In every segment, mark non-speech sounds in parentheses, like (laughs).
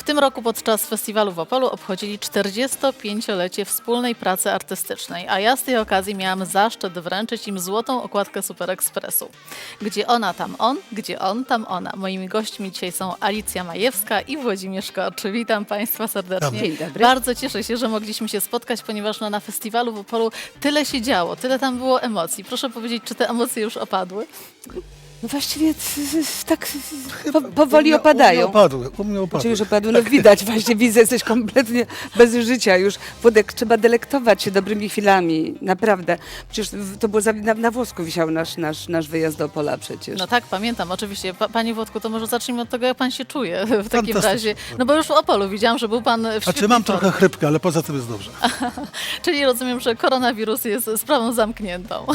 W tym roku podczas festiwalu w Opolu obchodzili 45-lecie wspólnej pracy artystycznej, a ja z tej okazji miałam zaszczyt wręczyć im złotą okładkę Super Expressu. Gdzie ona, tam on, gdzie on, tam ona. Moimi gośćmi dzisiaj są Alicja Majewska i Włodzimierz Korcz. Witam Państwa serdecznie. Dzień dobry. Bardzo cieszę się, że mogliśmy się spotkać, ponieważ no, na festiwalu w Opolu tyle się działo, tyle tam było emocji. Proszę powiedzieć, czy te emocje już opadły? No właściwie tak po, powoli opadają. U mnie opadły, u mnie Czy opadły. już opadły? No widać, właśnie widzę, jesteś kompletnie bez życia już. Włodek, trzeba delektować się dobrymi chwilami, naprawdę. Przecież to było za, na, na włosku wisiał nasz, nasz, nasz wyjazd do Opola przecież. No tak, pamiętam, oczywiście. Pa, Panie Włodku, to może zacznijmy od tego, jak Pan się czuje w takim Fantastycznie. razie. No bo już w Opolu widziałam, że był Pan w Znaczy świetnej mam trochę chrypkę, ale poza tym jest dobrze. (laughs) Czyli rozumiem, że koronawirus jest sprawą zamkniętą.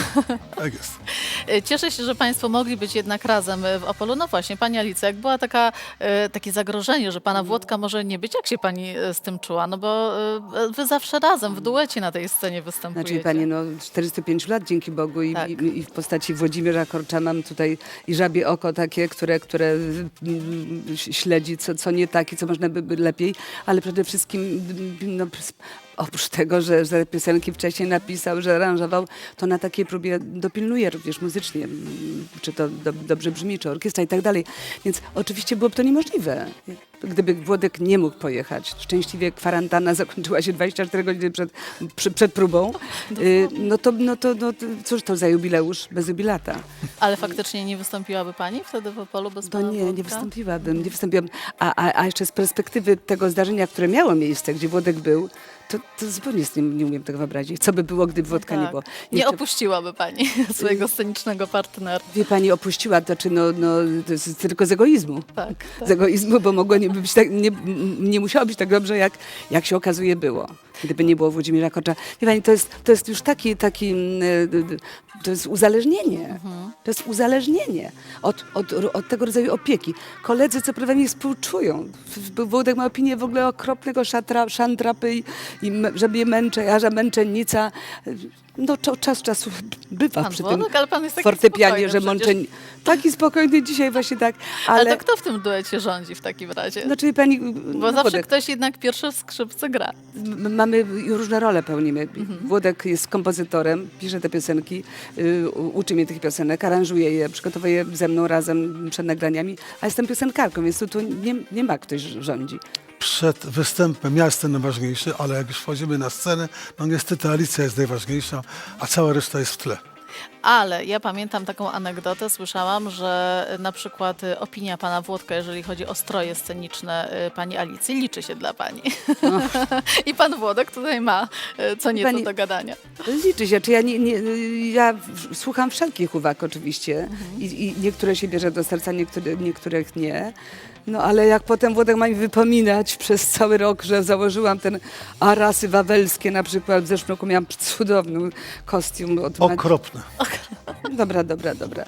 Tak jest. (laughs) Cieszę się, że Państwo mogli być jednak razem w Opolu. No właśnie, Pani Alicja, jak była taka, e, takie zagrożenie, że Pana Włodka może nie być, jak się Pani e, z tym czuła? No bo e, Wy zawsze razem w duecie na tej scenie występujecie. Znaczy pani, no 45 lat dzięki Bogu i, Tak. i, i w postaci Włodzimierza Korcza mam tutaj i żabie oko takie, które, które mm, śledzi co, co nie tak i co można by, by lepiej, ale przede wszystkim mm, no, oprócz tego, że, że piosenki wcześniej napisał, że aranżował, to na takiej próbie dopilnuje również muzycznie, czy to do, dobrze brzmi, czy orkiestra i tak dalej. Więc oczywiście byłoby to niemożliwe. Gdyby Włodek nie mógł pojechać, szczęśliwie kwarantanna zakończyła się 24 godziny przed, przy, przed próbą, y, no, to, no, to, no cóż to za jubileusz bez jubilata? Ale faktycznie nie wystąpiłaby Pani wtedy w Opolu bez To Pana nie, nie wystąpiłabym, nie wystąpiłabym. A, a, a jeszcze z perspektywy tego zdarzenia, które miało miejsce, gdzie Włodek był, to, to zupełnie z nim nie umiem tego wyobrazić. Co by było, gdyby Włodka nie Tak. było? Nie Jeszcze- opuściłaby Pani (laughs) swojego scenicznego partnera. Wie pani, opuściła, to czy no, no to tylko z egoizmu. Tak, tak. Z egoizmu, bo mogło nie być tak, nie, nie musiało być tak dobrze, jak, jak się okazuje było. Gdyby nie było Włodzimierza Korcza. Wie pani, to jest, to jest już taki, taki mm, y, to jest uzależnienie. To jest uzależnienie od, od, od tego rodzaju opieki. Koledzy, co prawda, mi współczują. Włodek ma opinię w ogóle okropnego szatra, szandrapy i, i m- że mnie męczę, ja, że męczennica. No czo- czas czasu bywa Pan przy Włodek, tym ale pan jest taki fortepianie, że mączeń... Taki spokojny dzisiaj właśnie tak, Ale... ale... to kto w tym duecie rządzi w takim razie? Znaczy pani, Bo no, zawsze Włodek, ktoś jednak pierwszy w skrzypce gra. m- mamy różne role pełnimy. Włodek jest kompozytorem, pisze te piosenki, y, uczy mnie tych piosenek, aranżuje je, przygotowuje je ze mną razem przed nagraniami, a jestem piosenkarką, więc tu, tu nie, nie ma ktoś rządzi. Przed występem ja jestem najważniejszy, ale jak już wchodzimy na scenę, no niestety Alicja jest najważniejsza, a cała reszta jest w tle. Ale ja pamiętam taką anegdotę, słyszałam, że na przykład y, opinia pana Włodka, jeżeli chodzi o stroje sceniczne y, pani Alicji, liczy się dla pani. (laughs) I pan Włodek tutaj ma y, co nieco Pani- do gadania. Liczy się, czy ja, nie, nie, ja słucham wszelkich uwag oczywiście I, i niektóre się bierze do serca, niektóre, niektórych nie. No ale jak potem Włodek ma mi wypominać przez cały rok, że założyłam ten arasy wawelskie na przykład, w zeszłym roku miałam cudowny kostium od Okropne. (laughs) Dobra, dobra, dobra.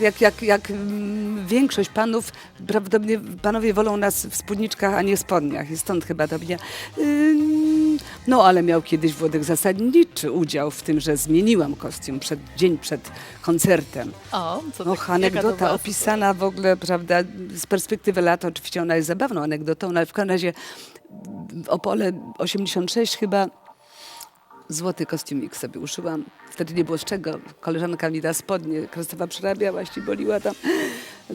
Jak, jak, jak mm, większość panów, prawdopodobnie panowie wolą nas w spódniczkach, a nie spodniach i stąd chyba ta opinia. No ale miał kiedyś Włodek zasadniczy udział w tym, że zmieniłam kostium przed, dzień przed koncertem. O, co No anegdota opisana w ogóle, prawda, z perspektywy lat oczywiście ona jest zabawną anegdotą, no ale w każdym razie w Opole 86 chyba złoty kostiumik sobie uszyłam. Wtedy nie było z czego. Koleżanka mi da spodnie, Krystofa przerabiała, boliła tam.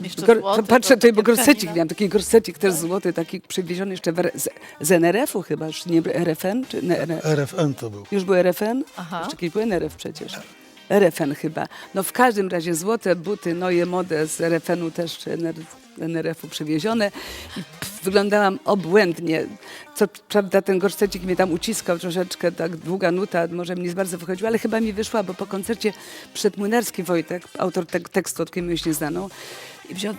Jeszcze Gor- złoty, patrzę to tutaj, bo gorsecik miałam, taki gorsecik też złoty, taki przywieziony jeszcze z, z NRF-u chyba, już nie RFN, czy nie? RFN to był. Już był RFN? Aha. Jeszcze kiedyś był NRF przecież. RFN chyba. No w każdym razie złote buty, noje modę z RFN-u też, czy NR NRF-u przywiezione i wyglądałam obłędnie. Co prawda ten gorszecik mnie tam uciskał troszeczkę, tak długa nuta, może mi nie bardzo wychodziła, ale chyba mi wyszła, bo po koncercie przyszedł Młynarski Wojtek, autor te tekstu od kimś nieznaną i wziął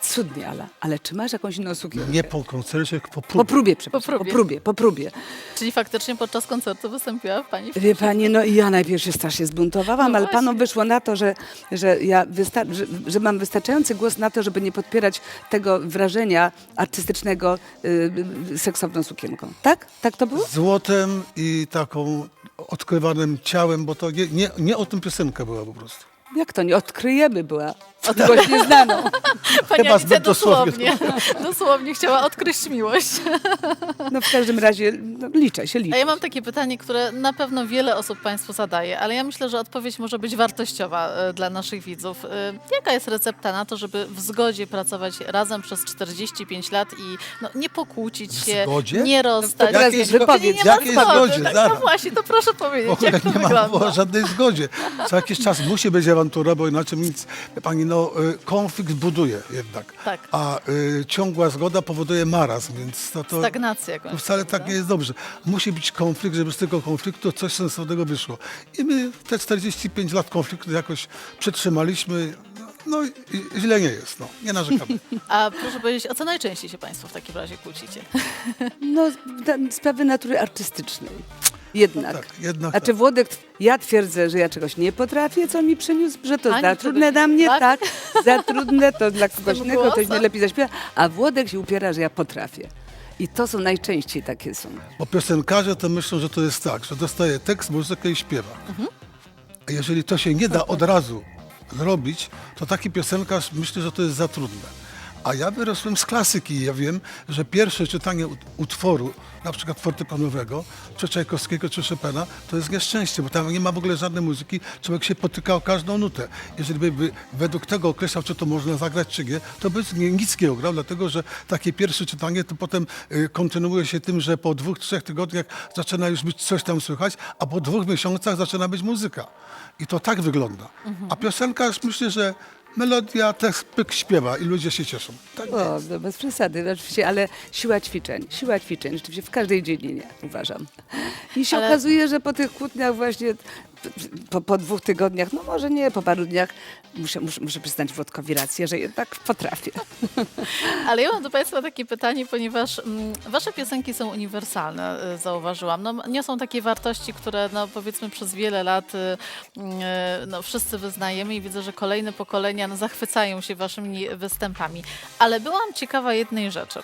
cudnie, ale, ale czy masz jakąś inną sukienkę? Nie po koncercie, po Po próbie. próbie, przepraszam, Po po próbie. próbie, po próbie. Czyli faktycznie podczas koncertu wystąpiła pani w Wie pani, no i ja najpierw się strasznie zbuntowałam, No ale panom właśnie. wyszło na to, że, że, ja wysta- że, że mam wystarczający głos na to, żeby nie podpierać tego wrażenia artystycznego y, y, seksowną sukienką. Tak? Tak to było? Złotem i taką odkrywanym ciałem, bo to nie, nie, nie o tym piosenka była po prostu. Jak to nie odkryjemy była miłość nieznaną. (laughs) Pani Chyba Alicja zbyt dosłownie. dosłownie, (laughs) dosłownie chciała odkryć miłość. No w każdym razie no, liczę się, A liczę. ja mam takie pytanie, które na pewno wiele osób Państwu zadaje, ale ja myślę, że odpowiedź może być wartościowa e, dla naszych widzów. E, Jaka jest recepta na to, żeby w zgodzie pracować razem przez 45 lat i no, nie pokłócić W się, zgodzie? nie No rozstać? Jakiej Czyli wypowiedź, nie ma jakiej zgody. Tak, Zaraz. no właśnie, to proszę powiedzieć, jak to nie ma wygląda? o żadnej zgodzie. Co jakiś czas musi być awantura, bo inaczej nic. Pani, no, y, konflikt buduje jednak. Tak. A y, ciągła zgoda powoduje marazm, więc to, to, Stagnacja jakąś. to wcale tak prawda? nie jest dobrze. Musi być konflikt, żeby z tego konfliktu coś sensownego wyszło. I my te 45 lat konfliktu jakoś przetrzymaliśmy. No i i źle nie jest, no. Nie narzekamy. (laughs) A proszę powiedzieć, o co najczęściej się Państwo w takim razie kłócicie? No, sprawy natury artystycznej. Jednak. tak, jednak Znaczy tak. Włodek, ja twierdzę, że ja czegoś nie potrafię, co mi przyniósł, że to Ani za trudne dla mnie, tak? tak? Za trudne to dla kogoś innego, ktoś najlepiej zaśpiewa, a Włodek się upiera, że ja potrafię. I to są najczęściej takie są. Bo piosenkarze to myślą, że to jest tak, że dostaje tekst, muzykę i śpiewa. A jeżeli to się nie da od razu zrobić, to taki piosenkarz myśli, że to jest za trudne. A ja wyrosłem z klasyki ja wiem, że pierwsze czytanie ut- utworu, na przykład fortepianowego, czy Czajkowskiego, czy Chopina, to jest nieszczęście, bo tam nie ma w ogóle żadnej muzyki, człowiek się potyka o każdą nutę. Jeżeli by, według tego określał, czy to można zagrać, czy nie, to by nic nie ograł, dlatego że takie pierwsze czytanie to potem y, kontynuuje się tym, że po dwóch, trzech tygodniach zaczyna już być coś tam słychać, a po dwóch miesiącach zaczyna być muzyka. I to tak wygląda. A piosenkarz myślę, że melodia, tekst, pyk śpiewa i ludzie się cieszą. Tak O, no bez przesady, oczywiście, ale siła ćwiczeń, siła ćwiczeń, rzeczywiście w każdej dziedzinie, uważam. I się Ale- okazuje, że po tych kłótniach właśnie, po, po dwóch tygodniach, no może nie, po paru dniach, muszę, muszę, muszę przyznać Włodkowi rację, że jednak potrafię. (laughs) Ale ja mam do Państwa takie pytanie, ponieważ mm, Wasze piosenki są uniwersalne, y, zauważyłam. No, niosą takie wartości, które no, powiedzmy przez wiele lat y, y, no, wszyscy wyznajemy i widzę, że kolejne pokolenia no, zachwycają się Waszymi występami. Ale byłam ciekawa jednej rzeczy,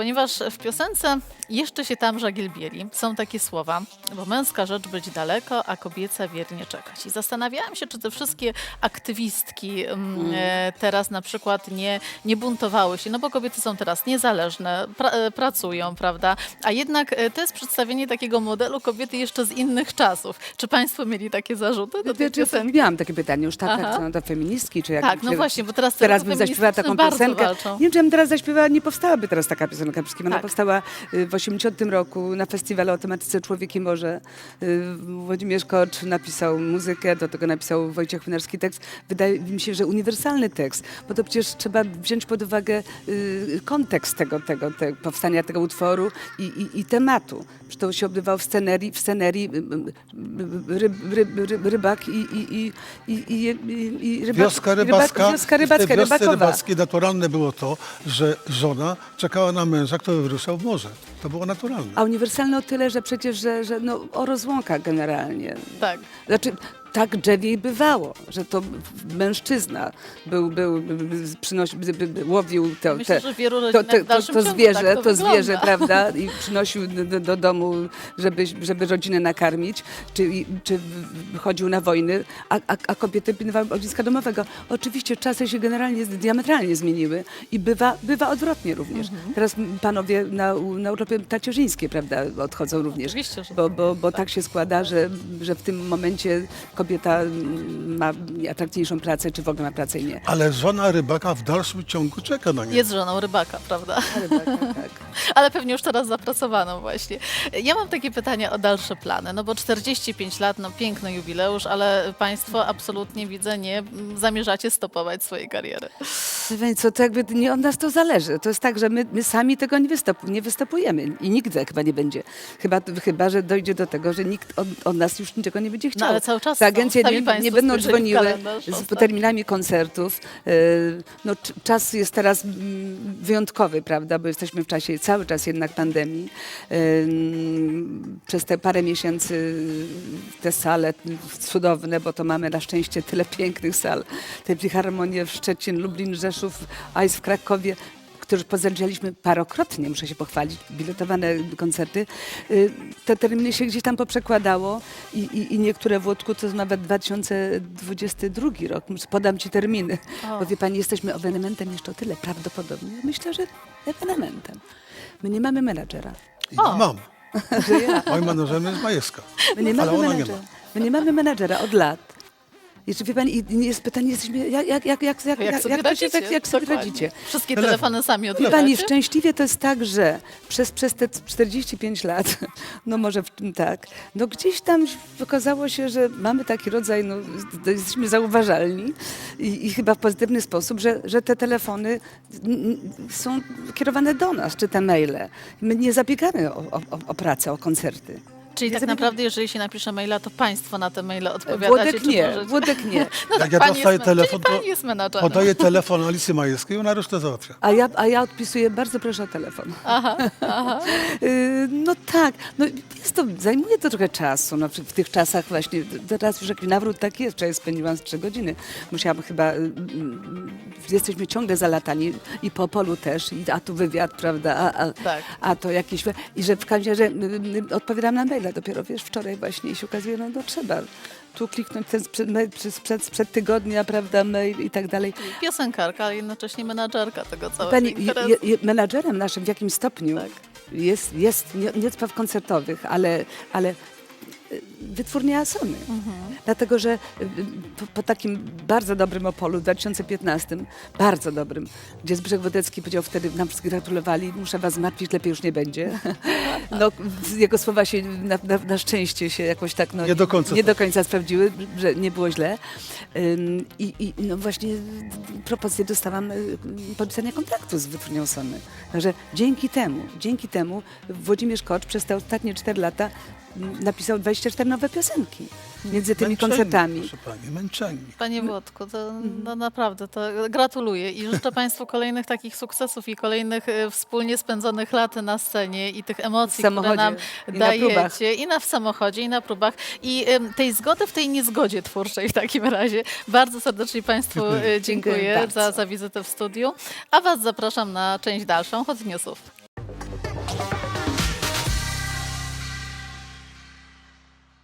ponieważ w piosence jeszcze się tam żagiel bieli. Są takie słowa, bo męska rzecz być daleko, a kobieca wiernie czekać. I zastanawiałam się, czy te wszystkie aktywistki mm, e, teraz na przykład nie, nie buntowały się, no bo kobiety są teraz niezależne, pra, e, pracują, prawda? A jednak e, to jest przedstawienie takiego modelu kobiety jeszcze z innych czasów. Czy Państwo mieli takie zarzuty do tej Wiecie, piosenki? Miałam takie pytanie, już tak, są to feministki, czy jak... Tak, no właśnie, bo teraz te Teraz bym zaśpiewała taką piosenkę. walczą. Nie wiem, czy bym teraz zaśpiewała, nie powstałaby teraz taka piosenka wszystkim. Ona Tak. powstała y, w 80 roku na festiwalu o tematyce Człowiek i Morze. Y, Włodzimierz Kocz napisał muzykę, do tego napisał Wojciech Chmielarski tekst. Wydaje mi się, że uniwersalny tekst, bo to przecież trzeba wziąć pod uwagę y, kontekst tego, tego, tego powstania tego utworu i, i, i tematu. Że to się odbywało w scenerii, w scenerii ryb, ryb, ryb, rybak i, i, i, i, i, rybak, Wioska rybacka. Rybak, wioska w tej rybacka, wiosce rybackiej naturalne było to, że żona czekała na męża, który wyruszał w morze. To było naturalne. A uniwersalne o tyle, że przecież, że, że no, o rozłąkach generalnie. Tak. Znaczy, tak drzewiej bywało, że to mężczyzna był, był, by, łowił to, Myślę, te, to, rodzinach to, to, zwierzę, tak to to zwierzę, prawda, i przynosił do, do, do domu, żeby, żeby rodzinę nakarmić, czy, czy chodził na wojny, a, a, a kobiety pilnowały ogniska domowego. Oczywiście czasy się generalnie diametralnie zmieniły i bywa, bywa odwrotnie również. Mhm. Teraz panowie na, na urlopie tacierzyńskie, prawda, odchodzą również. Oczywiście, że Bo, bo, bo tak się składa, że, że w tym momencie kobieta mm, ma atrakcyjniejszą pracę, czy w ogóle ma pracę i nie. Ale żona rybaka w dalszym ciągu czeka na niego. Jest żoną rybaka, prawda? Ale tak, tak, (laughs) tak. Ale pewnie już teraz zapracowaną właśnie. Ja mam takie pytania o dalsze plany, no bo 45 lat, no piękny jubileusz, ale Państwo absolutnie widzę nie zamierzacie stopować swojej kariery. Więc co, to jakby nie od nas to zależy. To jest tak, że my, my sami tego nie, występ, nie występujemy i nigdy chyba nie będzie. Chyba, chyba że dojdzie do tego, że nikt od, od nas już niczego nie będzie chciał. No, ale cały czas są. Agencje nie, nie będą dzwoniły z terminami koncertów. E, No, cz- czas jest teraz mm, wyjątkowy, prawda, bo jesteśmy w czasie cały czas jednak pandemii. E, mm, Przez te parę miesięcy te sale cudowne, bo to mamy na szczęście tyle pięknych sal. Te filharmonie w Szczecin, Lublin, Rzeszów, AIS w Krakowie. Którzy pozaliczaliśmy parokrotnie, muszę się pochwalić, biletowane koncerty, y, te terminy się gdzieś tam poprzekładało i, i, i niektóre w Łódku to nawet 2022 rok. Podam ci terminy, O. bo wie pani, jesteśmy ewenementem jeszcze o tyle prawdopodobnie. Myślę, że ewenementem. My nie mamy menadżera. Ja mam. (laughs) Że ja. Moim menedżerem jest Majewska. My nie Ale mamy ona nie menadżera. ma. My nie mamy menadżera od lat. Jeszcze wie pani, i jest pytanie, jesteśmy, jak, jak, jak, jak, jak, Jak sobie to się- radzicie? jak, jak sobie Dokładnie. radzicie? Wszystkie Telefon. telefony sami Wie odbieracie? pani, szczęśliwie to jest tak, że przez, przez te 45 lat, (laughs) no może w tak, no gdzieś tam okazało się, że mamy taki rodzaj, no to jesteśmy zauważalni i, i chyba w pozytywny sposób, że, że te telefony n- n- są kierowane do nas, czy te maile. My nie zabiegamy o, o, o pracę, o koncerty. Czyli tak naprawdę, jeżeli się napisze maila, to państwo na te maile odpowiadacie? Włodek czy nie, możecie? Włodek nie. (laughs) No tak, Jak ja dostaję jest, telefon, to jest menadżerem. podaję telefon Alicji Majewskiej i ona resztę załatwia. A ja, a ja odpisuję, bardzo proszę o telefon. Aha, aha. (laughs) Y, No tak, no jest to, zajmuje to trochę czasu, no, w, tych czasach właśnie, teraz już jakiś nawrót tak jest, wczoraj spędziłam z trzy godziny, musiałam chyba, y, y, jesteśmy ciągle zalatani i po polu też, i, a tu wywiad, prawda, a, a, Tak. a to jakiś, i że w każdym razie y, y, odpowiadam na maila dopiero, wiesz, wczoraj właśnie i się okazuje, no, no trzeba tu kliknąć ten sprzed, sprzed, sprzed tygodnia, prawda, mail i tak dalej. Piosenkarka, ale jednocześnie menadżerka tego całego Pani, je, je, menadżerem naszym w jakimś stopniu Tak. Jest, jest nie, nie koncertowych, ale, ale wytwórnia Sony. Dlatego, że y, po, po takim bardzo dobrym Opolu w 2015, bardzo dobrym, gdzie Zbyszek Wodecki powiedział wtedy, nam gratulowali, muszę was zmartwić, lepiej już nie będzie. (laughs) No, jego słowa się na, na, na szczęście się jakoś tak no, Nie do końca nie tak. do końca sprawdziły, że nie było źle. I, i no właśnie propozycję dostałam y, podpisania kontraktu z wytwórnią Sony. Także dzięki temu, dzięki temu Włodzimierz Kocz przez te ostatnie 4 lata napisał 24 nowe piosenki między tymi Męczeni, koncertami. Proszę pani, męczeni. Panie Włodku, to no naprawdę to gratuluję i życzę (laughs) Państwu kolejnych takich sukcesów i kolejnych e, wspólnie spędzonych lat na scenie i tych emocji, które nam i na dajecie i na w samochodzie i na próbach i tej zgody w tej niezgodzie twórczej w takim razie. Bardzo serdecznie Państwu Dziękuję. e, dziękuję za, za wizytę w studiu, a Was zapraszam na część dalszą Hot Newsów.